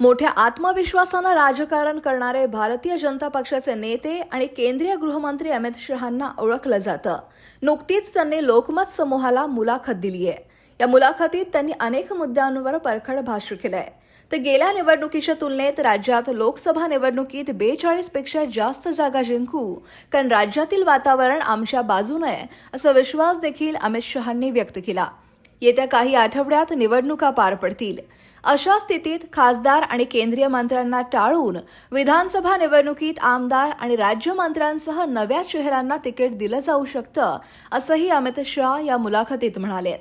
मोठ्या आत्मविश्वासानं राजकारण करणारे भारतीय जनता पक्षाचे नेते आणि केंद्रीय गृहमंत्री अमित शहांना ओळखलं जातं. नुकतीच त्यांनी लोकमत समूहाला मुलाखत दिली आहे. या मुलाखतीत त्यांनी अनेक मुद्द्यांवर परखड भाष्य केलंय. तर गेल्या निवडणुकीच्या तुलनेत राज्यात लोकसभा निवडणुकीत बेचाळीसपेक्षा जास्त जागा जिंकू कारण राज्यातील वातावरण आमच्या बाजूने आहे असा विश्वास देखील अमित शहांनी व्यक्त केला. येत्या काही आठवड्यात निवडणुका पार पडतील. अशा स्थितीत खासदार आणि केंद्रीय मंत्र्यांना टाळून विधानसभा निवडणुकीत आमदार आणि राज्यमंत्र्यांसह नव्या चेहऱ्यांना तिकीट दिलं जाऊ शकतं असंही अमित शहा या मुलाखतीत म्हणाले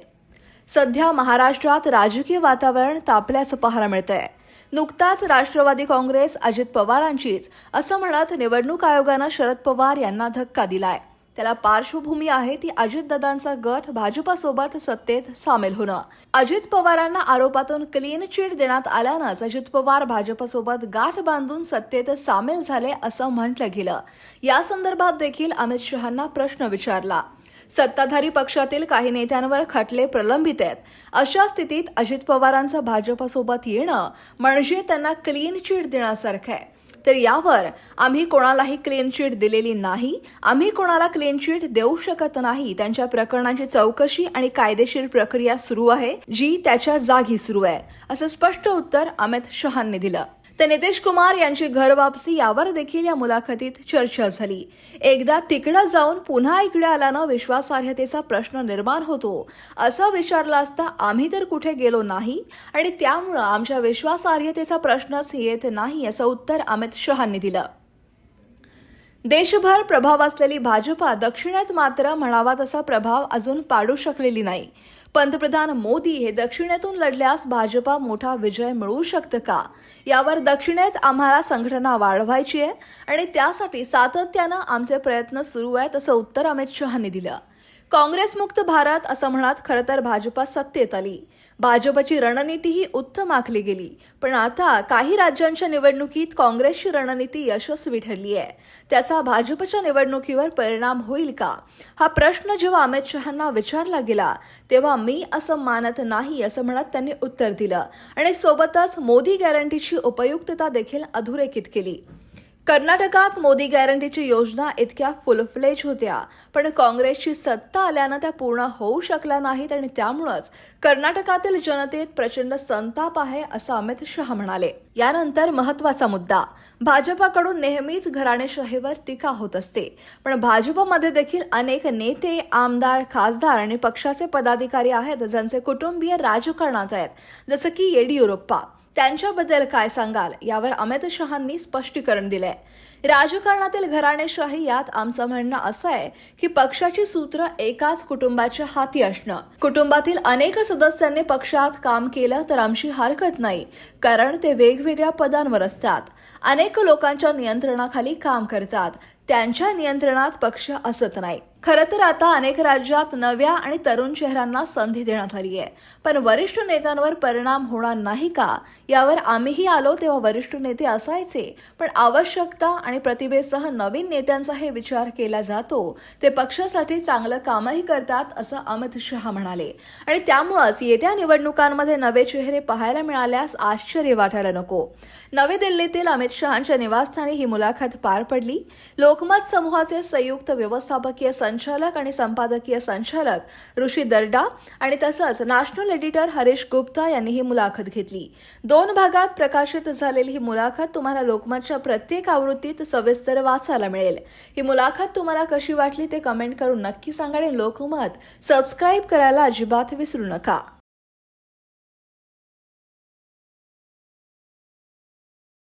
सध्या महाराष्ट्रात राजकीय वातावरण तापल्याचं पाहायला मिळतंय. नुकताच राष्ट्रवादी काँग्रेस अजित पवारांचीच असं म्हणत निवडणूक आयोगानं शरद पवार यांना धक्का दिलाय. त्याला पार्श्वभूमी आहे ती अजितदादांचा गट भाजपासोबत सत्तेत सामील होणं. अजित पवारांना आरोपातून क्लीन चिट देण्यात आल्यानंच अजित पवार भाजपसोबत गाठ बांधून सत्तेत सामील झाले असं म्हटलं गेलं. या संदर्भात देखील अमित शहांना प्रश्न विचारला. सत्ताधारी पक्षातील काही नेत्यांवर खटले प्रलंबित आहेत. अशा स्थितीत अजित पवारांचं भाजपसोबत येणं म्हणजे त्यांना क्लीन चिट देण्यासारखं आहे. तर यावर आम्ही कोणालाही क्लीन चिट दिलेली नाही. आम्ही कोणाला क्लीन चिट देऊ शकत नाही. त्यांच्या प्रकरणाची चौकशी आणि कायदेशीर प्रक्रिया सुरू आहे जी त्याच्या जागी सुरू आहे. असं स्पष्ट उत्तर अमित शहांनी दिलं. तर नितीश कुमार यांची घरवापसी यावर देखील या मुलाखतीत चर्चा झाली. एकदा तिकडं जाऊन पुन्हा इकडे आल्यानं विश्वासार्हतेचा प्रश्न निर्माण होतो. असं विचारलं असता आम्ही तर कुठे गेलो नाही आणि त्यामुळं आमच्या विश्वासार्हतेचा प्रश्नच येत नाही असं उत्तर अमित शहांनी दिलं. देशभर प्रभाव असलेली भाजपा दक्षिणेत मात्र म्हणावा तसा प्रभाव अजून पाडू शकलेली नाही. पंतप्रधान मोदी हे दक्षिणेतून लढल्यास भाजपा मोठा विजय मिळवू शकतं का? यावर दक्षिणेत आम्हाला संघटना वाढवायची आहे आणि त्यासाठी सातत्यानं आमचे प्रयत्न सुरू आहेत असं उत्तर अमित शहांनी दिलं. काँग्रेसमुक्त भारत असं म्हणत खरं तर भाजपा सत्तेत आली. भाजपची रणनीतीही उत्तम आखली गेली. पण आता काही राज्यांच्या निवडणुकीत काँग्रेसची रणनीती यशस्वी ठरली आहे. त्याचा भाजपच्या निवडणुकीवर परिणाम होईल का? हा प्रश्न जेव्हा अमित शहांना विचारला गेला तेव्हा मी असं मानत नाही असं म्हणत त्यांनी उत्तर दिलं. आणि सोबतच मोदी गॅरंटीची उपयुक्तता देखील अधोरेखित केली. कर्नाटकात मोदी गॅरंटीची योजना इतक्या फुलफ्लेज होत्या. पण काँग्रेसची सत्ता आल्यानं त्या पूर्ण होऊ शकल्या नाहीत आणि त्यामुळंच कर्नाटकातील जनतेत प्रचंड संताप आहे असं अमित शहा म्हणाले. यानंतर महत्त्वाचा मुद्दा. भाजपाकडून नेहमीच घराणेशाहीवर टीका होत असते. पण भाजपमध्ये देखील अनेक नेते आमदार खासदार आणि पक्षाचे पदाधिकारी आहेत ज्यांचे कुटुंबीय राजकारणात आहेत. जसं की येडियुरप्पा. त्यांच्याबद्दल काय सांगाल यावर अमित शहांनी स्पष्टीकरण दिलंय. राजकारणातील घराणेशाही यात आमचं म्हणणं असं आहे की पक्षाची सूत्र एकाच कुटुंबाच्या हाती असणं. कुटुंबातील अनेक सदस्यांनी पक्षात काम केलं तर आमची हरकत नाही कारण ते वेगवेगळ्या पदांवर असतात. अनेक लोकांच्या नियंत्रणाखाली काम करतात. त्यांच्या नियंत्रणात पक्ष असत नाही. खरं तर आता अनेक राज्यात नव्या आणि तरुण चेहऱ्यांना संधी देण्यात आली आहे. पण वरिष्ठ नेत्यांवर परिणाम होणार नाही का? यावर आम्हीही आलो तेव्हा वरिष्ठ नेते असायचे. पण आवश्यकता आणि प्रतिभेसह नवीन नेत्यांचाही विचार केला जातो. ते पक्षासाठी चांगलं कामही करतात असं अमित शहा म्हणाले. आणि त्यामुळंच येत्या निवडणुकांमध्ये नवे चेहरे पाहायला मिळाल्यास आश्चर्य वाटायला नको. नवी दिल्लीतील अमित शहांच्या निवासस्थानी ही मुलाखत पार पडली. लोकमत समूहाचे संयुक्त व्यवस्थापकीय संचालक आणि संपादकीय संचालक ऋषी दर्डा आणि तसंच नॅशनल एडिटर हरीश गुप्ता यांनी ही मुलाखत घेतली. दोन भागात प्रकाशित झालेली ही मुलाखत तुम्हाला लोकमतच्या प्रत्येक आवृत्तीत सविस्तर वाचायला मिळेल. ही मुलाखत तुम्हाला कशी वाटली ते कमेंट करून नक्की सांगा आणि लोकमत सबस्क्राईब करायला अजिबात विसरू नका.